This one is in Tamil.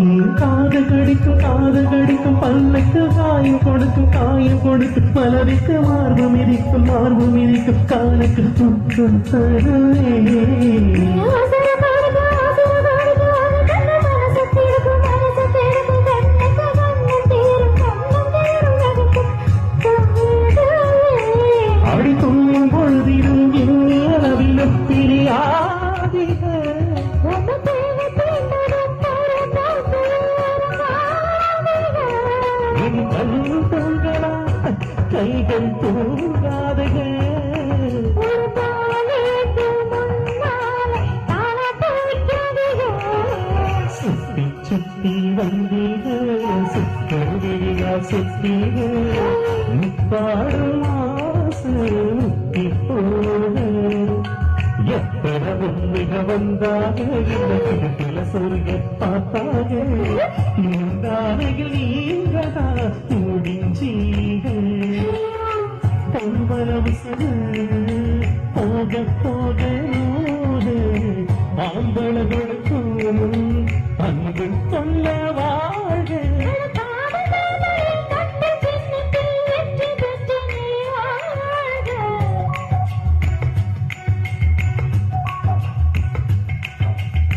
காது கடிக்கும் காது கடிக்கும் பல்லுக்கு காயம் கொடுக்கும் காயம் கொடுக்கும் மலருக்கு மார்பு மிதிக்கும் மார்பு மிதிக்கும் காலுக்கு துக்கம் தருவே கைகள் தூங்கலா கைகள் தூங்காதுகள் சுத்தி சுத்தி வந்தீர்கள் சுத்தவியா சுத்தீர்கள் முப்பாடும் முத்தி போக மிக வந்தாக இந்த கிழக்கில பார்த்தாக நீங்கதா முடிஞ்சீர்கள் போக போக நூறு